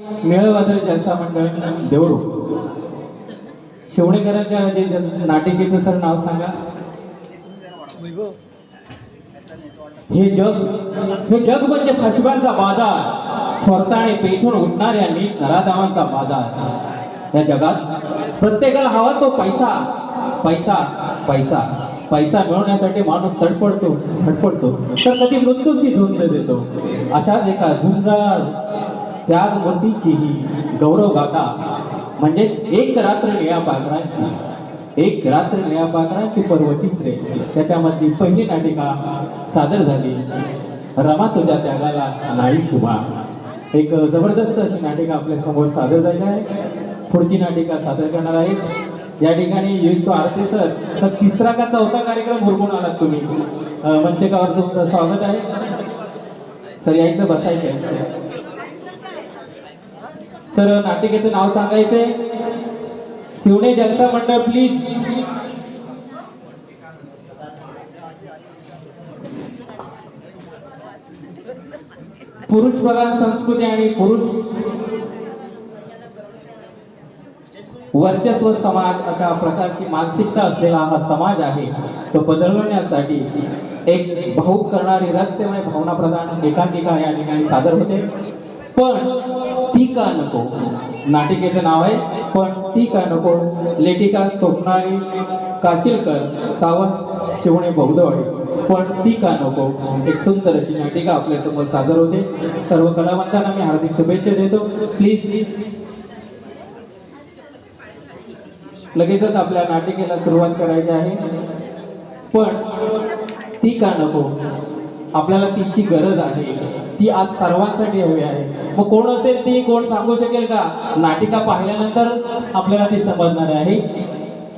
मेळवादळ जलसा मंडळ देवरू. शिवणेकरांच्या जे नाटिकेचं सर नाव सांगा. हे जग हे जग म्हणजे फसव्यांचा बाजार स्वतःने पेठून उठणाऱ्या नराधावांचा बाजार. या जगात प्रत्येकाला हवा तो पैसा. पैसा पैसा. पैसा मिळवण्यासाठी माणूस तडपडतो धडपडतो तर कधी मृत्यूची झुंज देतो. अशाच एका झुंजार त्याग मूर्तीची ही गौरव गाथा म्हणजे एक रात्र निळ्या पाखरांची एक रात्र निळ्या पाखरांची पर्व तिसरे त्याच्यामधली पहिली नाटिका सादर झाली. रमा तुझ्या त्यागाला नाही शुभा. एक जबरदस्त अशी नाटिका आपल्यासमोर सादर झाली आहे. पुढची नाटिका सादर करणार आहेत या ठिकाणी युक्त आरती सर. तर तिसरा का चौथा कार्यक्रम हुरकून आलात तुम्ही? मंचकावर तुमचं स्वागत आहे. तर यायचं बसायचं तर नाटिकेचं नाव सांगायचंय शिवणे जनता मंडळ प्लीज पुरुष प्रधान संस्कृती आणि पुरुष. वर्चस्व समाज अशा प्रकारची मानसिकता असलेला हा समाज आहे तो बदलवण्यासाठी एक भाऊक करणारी रस्तेमुळे म्हणजे भावना प्रधान एकांकिका या ठिकाणी सादर होते. पण ती का नको? नाटिकेचं नाव आहे पण ती का नको? लेखिका स्वप्नाली काशीलकर सावंत शिवणे बौद्धवाडी. पण ती का नको? एक सुंदर अशी नाटिका आपल्यासमोर सादर होते. सर्व कलावंतांना मी हार्दिक शुभेच्छा देतो. प्लीज लगेचच आपल्या नाटिकेला सुरुवात करायची आहे. पण ती का नको? आपल्याला तिची गरज आहे. ती आज सर्वांसाठी हवी आहे. मग कोण असेल ती? कोण सांगू शकेल का? नाटिका पाहिल्यानंतर आपल्याला ती समजणार आहे.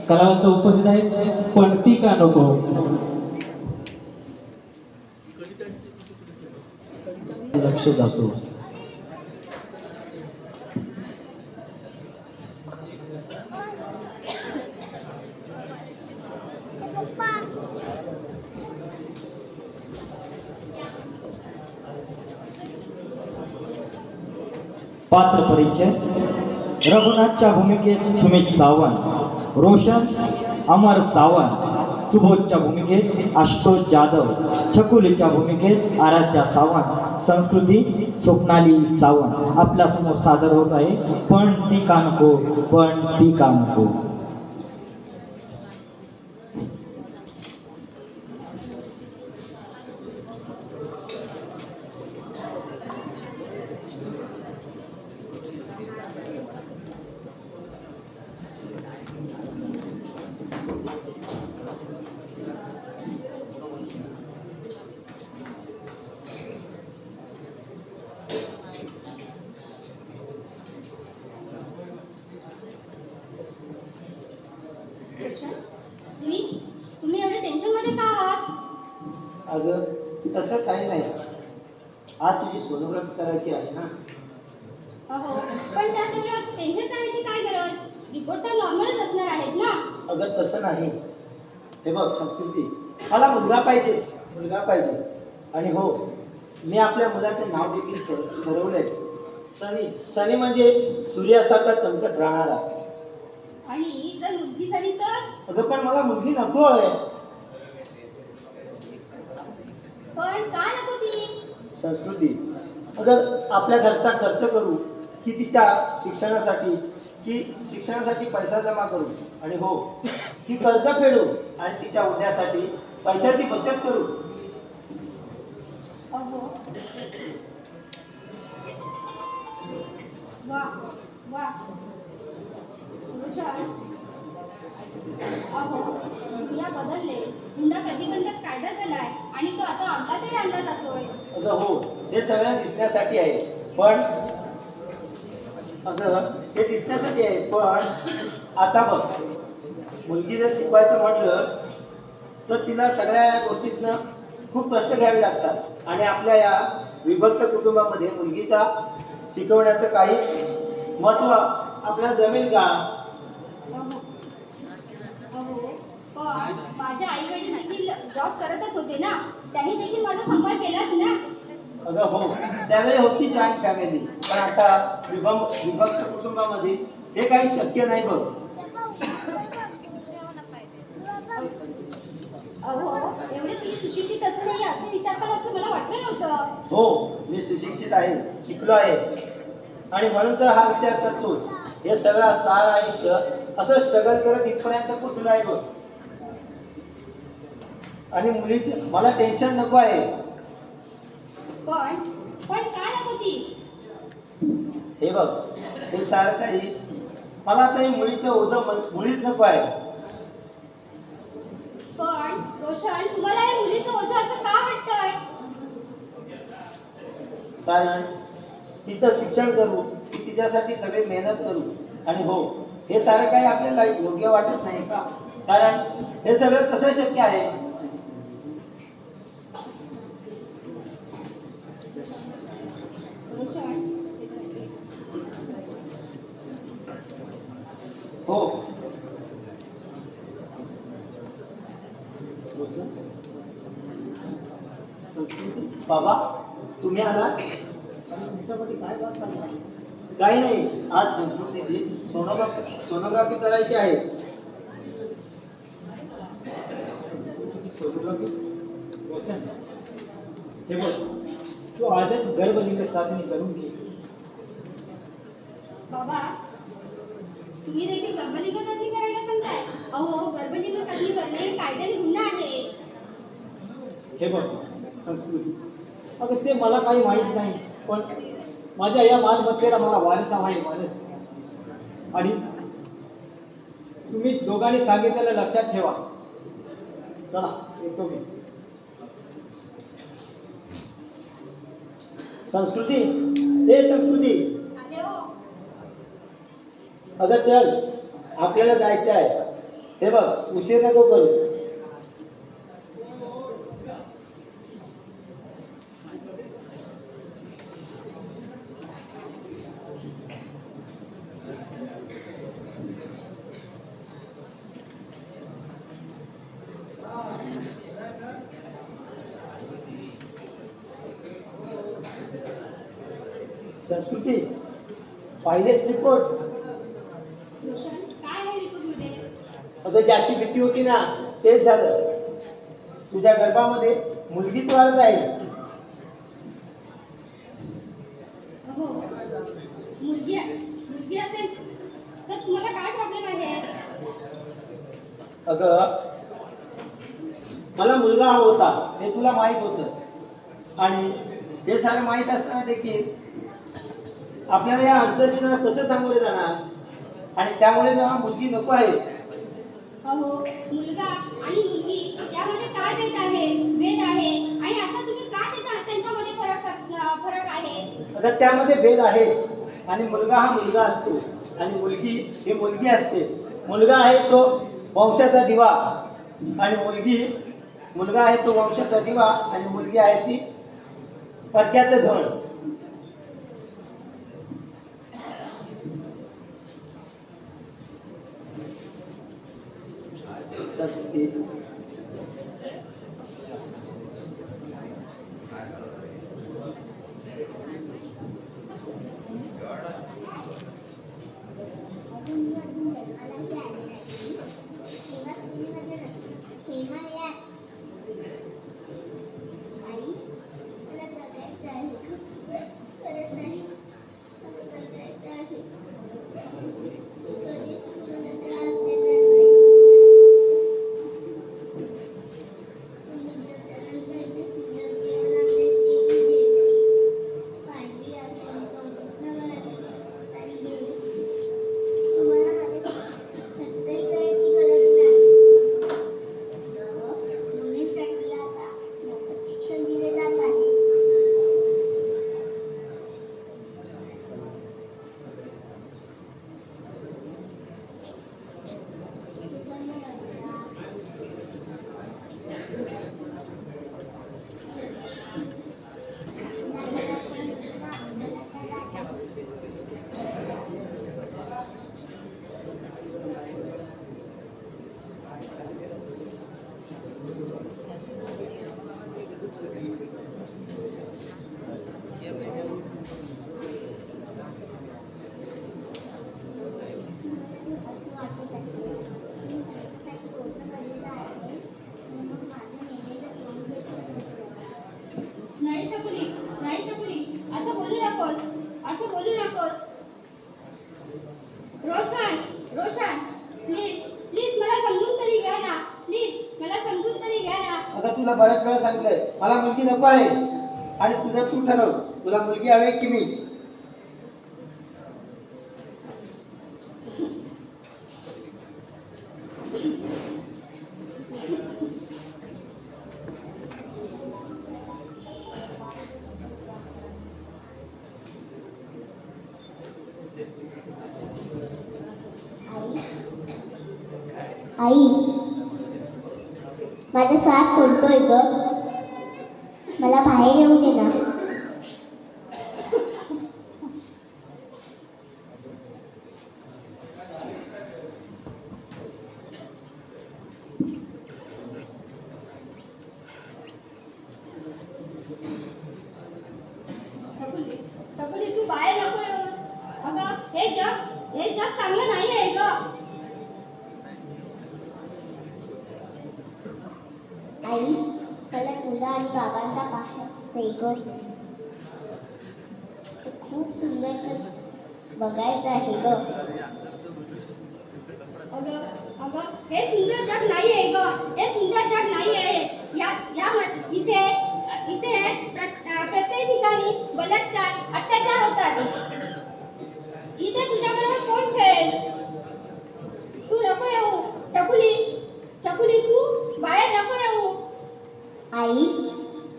कलावंत उपस्थित आहेत. पण ती का नको? लक्ष जातो परिचय रघुनाथच्या भूमिकेत सुमित सावंत रोशन अमर सावंत सुबोधच्या भूमिकेत आशुतोष जाधव छकुलीच्या भूमिकेत आराध्या सावंत संस्कृती स्वप्नाली सावंत. आपल्यासमोर सादर होत आहे पण ती का नको पण ती का नको तुम्ही? तुम्ही एवढे का आहात? अगं तसं काही नाही. आज तुझी सोनोग्राफी करायची आहे ना? अहो पण त्यात एवढं टेन्शन करायची काय गरज? रिपोर्ट तर नॉर्मलच असणार आहेत ना? अगं तसं नाही. हे बघ संस्कृती. मला मुलगा पाहिजे. मुलगा पाहिजे. आणि हो मी आपल्या मुलाचे नाव देखील ठर- ठरवलंय. सनी सनी म्हणजे सूर्यासारखा चमकत राहणारा. आणि जर मुलगी झाली तर? अगं पण मला मुलगी नको आहे. पण का नको ती? संस्कृती. अगं आपल्या घरचा खर्च करू की तिच्या शिक्षणासाठी की शिक्षणासाठी पैसा जमा करू आणि हो की कर्ज फेडू आणि तिच्या उद्यासाठी पैशाची बचत करू. अहो. वा वा. बदलले. हुंडा प्रतिबंधक कायदा झालाय आणि तो आता अंमलातही आणला जातोय. अगं हो, हो हे सगळं दिसण्यासाठी आहे. पण अगं हे दिसण्यासाठी आहे पण आता बघ मुलगी जर शिकवायचं म्हटलं तर तिला सगळ्या गोष्टीतनं खूप कष्ट घ्यावे लागतात. आणि आपल्या या विभक्त कुटुंबामध्ये मुलगीचा शिकवण्याचं काही महत्त्व आपल्याला जमेल का अहो अहो पण माझ्या आई वडील देखील जॉब करतच होते ना त्यांनी देखील माझा सांभाळ केलाच ना? अगं हो. त्यावेळी होती जॉईंट फॅमिली पण आता विभम विभक्त कुटुंबामध्ये हे काही शक्य नाही बघ. अहो एवढे तुम्ही सुशिक्षित असं नाही असे विचार पण असं मला वाटलं नव्हतं. हो मी सुशिक्षित आहे शिकलो आहे. आणि म्हणून तर हा विचार करतो. हे सगळं सार आयुष्य असं स्ट्रगल करत इथपर्यंत पोचलो आहे बघ. आणि मुलीच मला टेन्शन नको आहे. पण पण काय नको ती? हे बघ हे सारं काही मला आता हे मुलीचं ओझं मुळीच नको आहे. पण रोशन तुम्हाला हे मुलीचं ओझं असं का वाटतंय? कारण तिचं शिक्षण करू तिच्यासाठी सगळी मेहनत करू. आणि हो हे सारं काही आपल्याला योग्य वाटत नाही का? कारण हे सगळं कसं शक्य आहे? हो। बाबा तुम्ही आला? काही नाही आज संस्कृतीची सोनोग्राफी सोनोग्राफी करायची आहे. सोनोग्राफी? हे बघ तू आजच गर्भलिंग चाचणी करून घे. बाबा तुम्ही देखील गर्भलिंग चाचणी करायला सांगताय? अहो गर्भलिंग चाचणी करणे हे कायद्याने गुन्हा आहे. हे बघ संस्कृती अगं ते मला काही माहीत नाही पण माझ्या या मालमत्तेला मला वारसा आहे वारस. आणि तुम्ही दोघांनी सांगितलेलं लक्षात ठेवा. चला येतो मी. संस्कृती हे संस्कृती अगं चल आपल्याला जायचं आहे. हे बघ उशीर नको करू संस्कृती पाहिलेच रिपोर्ट रोशन काय आहे रिपोर्टमध्ये अगं ज्याची भीती होती ना तेच झालं. तुझ्या गर्भामध्ये मुलगीच वाढत आहे. हो मुलगी मुलगी असेल तर तुम्हाला काय प्रॉब्लेम आहे? अगं मला मुलगा हवा होता हे तुला माहीत होतं. आणि हे सारं माहीत असताना देखील आपल्याला या अडचणींना कसं सामोरे जाणार? आणि त्यामुळे मला मुलगी नको आहे अहो मुलगा आणि मुलगी यामध्ये काय भेद आहे? भेद आहे. आणि असं तुम्ही का त्याच्या त्यांच्यामध्ये फरक फरक आहे? अगं त्यामध्ये भेद आहे. आणि मुलगा हा मुलगा असतो. आणि मुलगी ही मुलगी असते. मुलगा आहे तो वंशाचा दिवा. आणि मुलगी मुलगा आहे तो वंशाचा दिवा. आणि मुलगी आहे ती परक्याचं धन. आता तुला बऱ्याच वेळा सांगितलंय मला मुलगी नको आहे. आणि तुझं तू ठरव. तुला मुलगी हवी की मी आई माझा श्वास कोणतोय ग मला बाहेर येऊ दे ना छकुली छकुली तू बाहेर नको येऊस अगं हे जग हे जग चांगलं नाही आहे ग आई मला तुला आणि बाबांचा बाहेर ग खूप सुंदर बघायचं आहे ग. अगं अगं हे सुंदर जग नाही आहे ग. हे सुंदर जग नाही आहे या या इथे इथे प्रत्येक ठिकाणी बलात्कार अत्याचार होतात. इथे तुझ्याबरोबर कोण खेळेल? तू नको येऊ. चकुली चकुली तू बाहेर नको येऊ. आई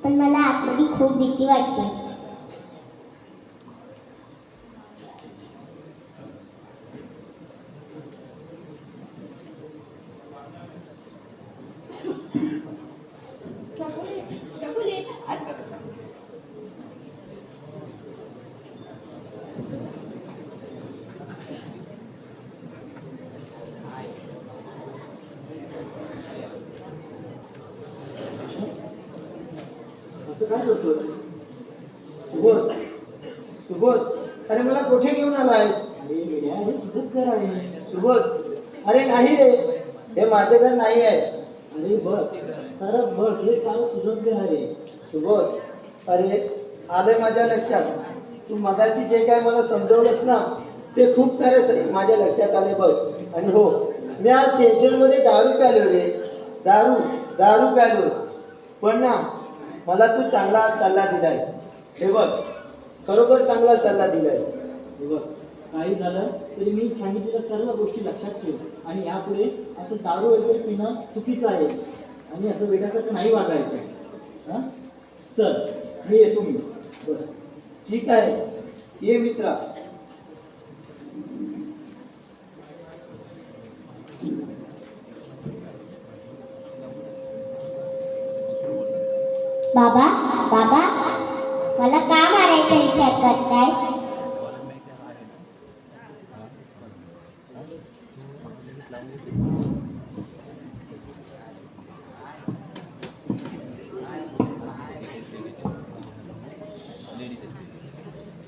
पण मला आतमध्ये खूप भीती वाटते चकुली चकुली असं असं काय करतोय सुबोध सुबोध अरे मला कोठे घेऊन आलाय अरे तुझंच घर आहे. सुबोध अरे नाही रे हे माझं घर नाही आहे. अरे बघ सर बघ हे सारं तुझंच घर आहे. सुबोध अरे आलं माझ्या लक्षात. तू मगाशी जे काय मला समजवलंस ना ते खूप सारे स- माझ्या लक्षात आले बघ. आणि हो मी आज टेन्शनमध्ये दारू प्यालो रे. दारू दारू प्यालो पण ना मला तू चांगला सल्ला दिलाय. हे बघ खरोखर चांगला सल्ला दिलाय. हे बघ. काही झालं तरी मी सांगितलेल्या सर्व गोष्टी लक्षात ठेव. आणि यापुढे असं दारू वगैरे पिणं चुकीचं आहे. आणि असं वेड्यासारखं नाही वागायचं. हां? चल मी येतो मी. बस. ठीक आहे. ये मित्रा. बाबा बाबा मला का मारायचा विचार करताय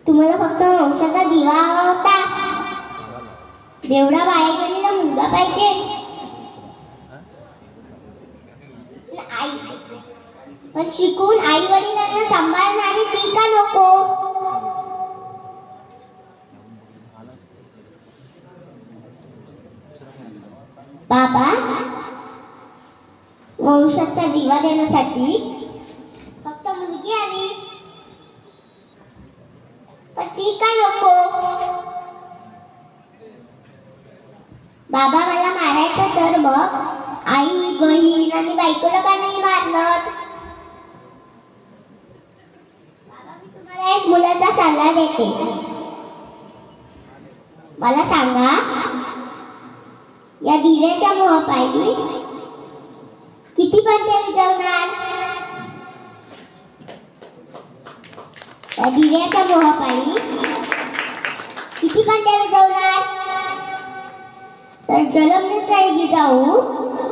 तुम्हाला फक्त वंशाचा दिवा हवा होता. एवढा बाहेर गेलेला मुलगा पाहिजे. आई पण शिकून आई वडिलांना सांभाळणारी ती का नको? बाबा वंशाचा दिवा देण्यासाठी फक्त मुलगी हवी पण ती का नको? बाबा मला मारायचं तर मग? आई बहीण आणि बायकोला का नाही मारलं तुम्हाला एक मुलाचा सल्ला देते. मला सांगा या दिव्याच्या मोहपायी किती पणत्या विजवणार या दिव्याच्या मोहपायी किती पणत्या विजवणार तर जलमलीच नाही जाऊ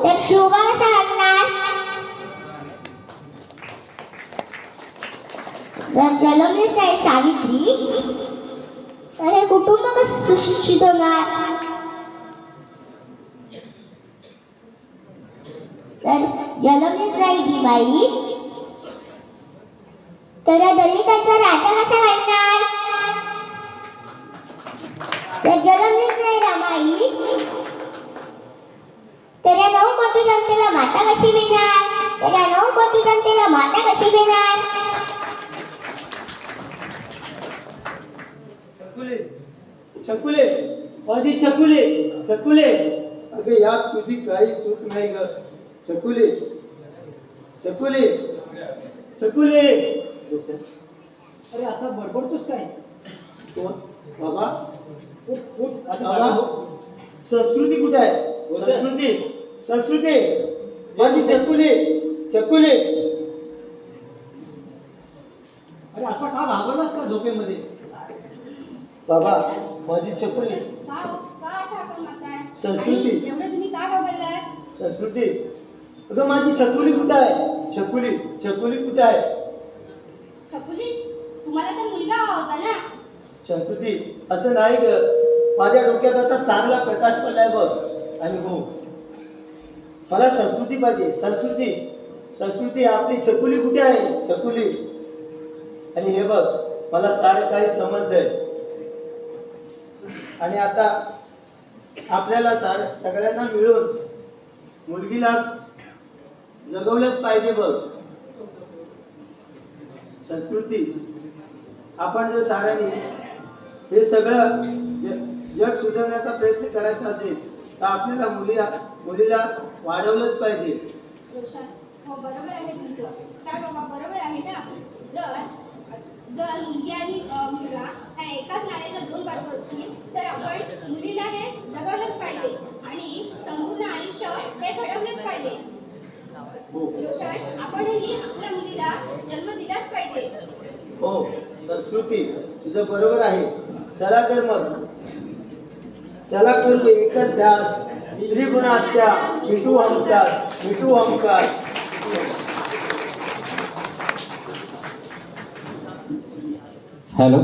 तर शिवबा सांगणार जर जलमलीच नाही सावित्री तर हे कुटुंब कसं सुशिक्षित होणार? तर जलमलीच नाही बाई तर या दलितांचा राजा कसा वाटणार? तर जलमलीच नाही रमाई. तर या नऊ कोटी जनतेला माता कशी मिळणार? तर या नऊ कोटी जनतेला माता कशी देणार छकुले छकुले माझी छकुले छकुले अगं यात तुझी काही चूक नाही ग. चकुले छकुले अरे असा बडबडतोस काय? कोण? बाबा? बाबा? संस्कृती कुठे आहे? संस्कृती. संस्कृती. माझी छकुले छकुले अरे असा का घाबरलास का झोपेमध्ये बाबा माझी छकुली का हो? का अशा हाका मारताय? संस्कृती. आणि एवढं तुम्ही का घाबरलाय? संस्कृती. अगं माझी छकुली कुठं आहे? छकुली छकुली कुठे आहे? छकुली तुम्हाला तर मुलगा हवा होता ना? संस्कृती असं नाही ग. माझ्या डोक्यात आता चांगला प्रकाश पडलाय बघ. आणि हो. मला संस्कृती पाहिजे. संस्कृती. संस्कृती आपली छकुली कुठे आहे? छकुली आणि हे बघ मला सारे काही समजलंय आणि आता आपल्याला सार सगळ्यांना मिळून मुलगीला जगवलंच पाहिजे बघ. संस्कृती. आपण जर साऱ्यांनी हे सगळं ज- जग सुधारण्याचा प्रयत्न करायचा असेल तर आपल्याला मुलीला मुलीला वाढवलंच पाहिजे. हो बरोबर आहे तुमचं. काय बाबा बरोबर आहे ना? जर जर मुलगी आणि मुलगा ह्या एकाच नाण्याच्या दोन बाजू असतील तर आपण मुलीला हे जगवलंच पाहिजे आणि संपूर्ण आयुष्य हे घडवलंच पाहिजे. आपणही आपल्या मुलीला जन्म दिलाच पाहिजे. हो संस्कृती तुझं बरोबर आहे. चला तर मग. चला करू एकच ध्यास गुणाच्या मिठू हमकार मिठू हमकार हॅलो.